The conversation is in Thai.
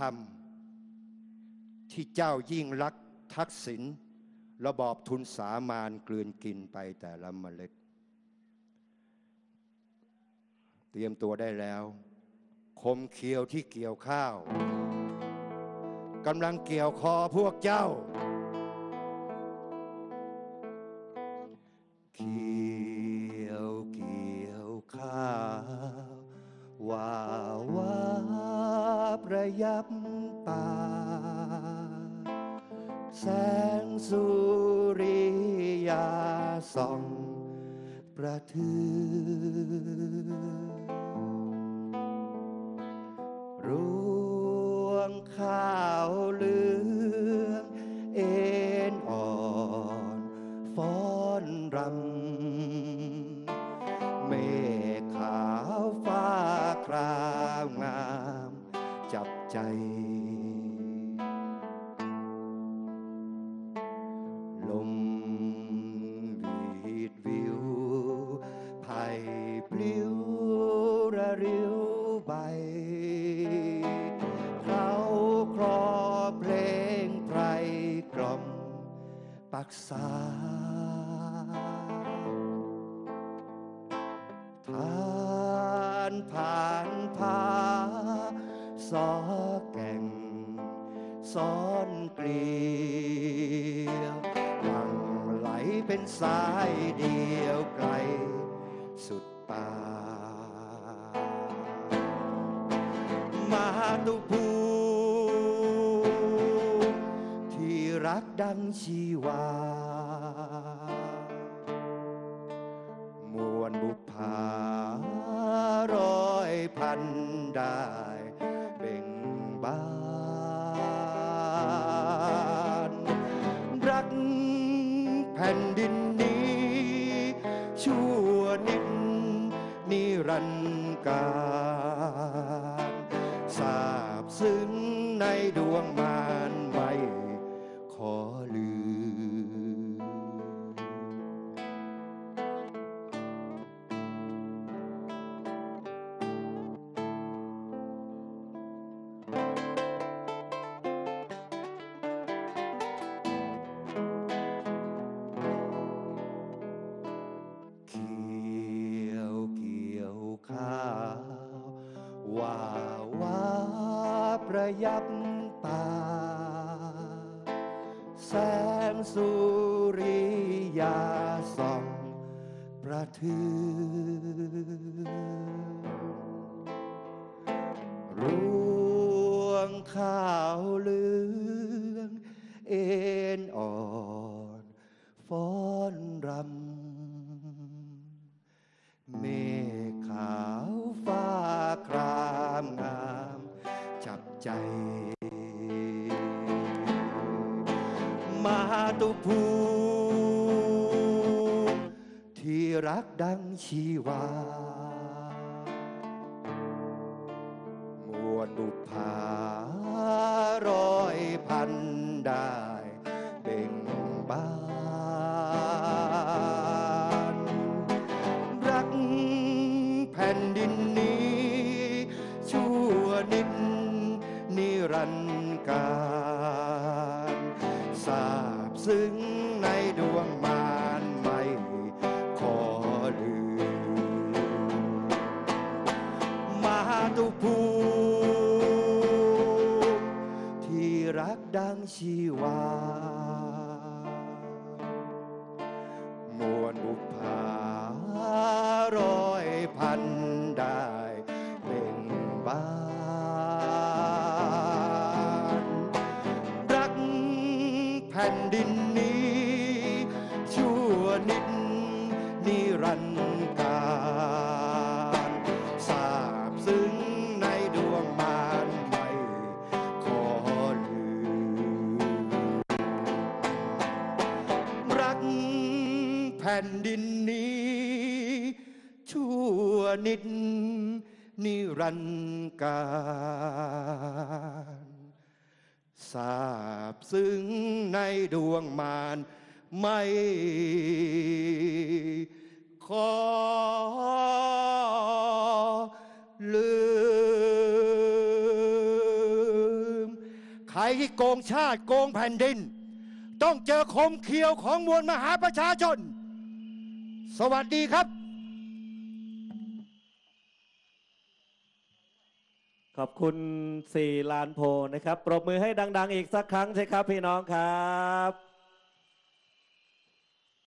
ธรรม ที่เจ้ายิ่งรักทักษิณระบอบทุนสามานกลืนกินไปแต่ละเมล็ด เตรียมตัวได้แล้ว คมเคียวที่เกี่ยวข้าวกำลังเกี่ยวคอพวกเจ้า ยับตา แสงสุริยาส่องประทือรวงข้าวเหลือง เอ็นอ่อนฟ้อนรำเม ลมวีดวิวไผ่ปลิวระริวใบเขาครอเพลงไพรกล่อมปักษาทานผ่านพาสอแก่ง ซ้อนเกลียวหลังไหลเป็นสายเดียวไกล สุดตามาตุภูที่รักดังชีวามวลบุพาร้อยพันด้เแผ่นดินนี้ ชั่วนิดนิรันดร์การสาบซึ้งในดวงมา วาววาว่าประยับตา แสงสุริยาส่องประทือรวงข้าวเหลือง เอ็นอ่อนฟ้อนรำเมาวฟ้าครามงาม จับใจ มาตุภูที่รักดังชีวามวลบุพาร้อยพันด้เนิดนิรันดร์การทราบซึ้งในดวงมารไม่ขอลืมมาตุภูที่รักดังชีวา นิดนิรันดร์การทราบซึ้งในดวงมารไม่ขอลืมรักแผ่นดินนี้ ชั่วนิดนิรันดร์การทราบซึ้งในดวงมาร ไม่ขอลืมรที่โกงชาติโกงแผ่นดิน ต้องเจอคมเขียวของมวลมหาประชาชน สวัสดีครับ ขอบคุณสี่ลานโพนะครับ ปรบมือให้ดัง ๆ อีกสักครั้งสิครับพี่น้องครับ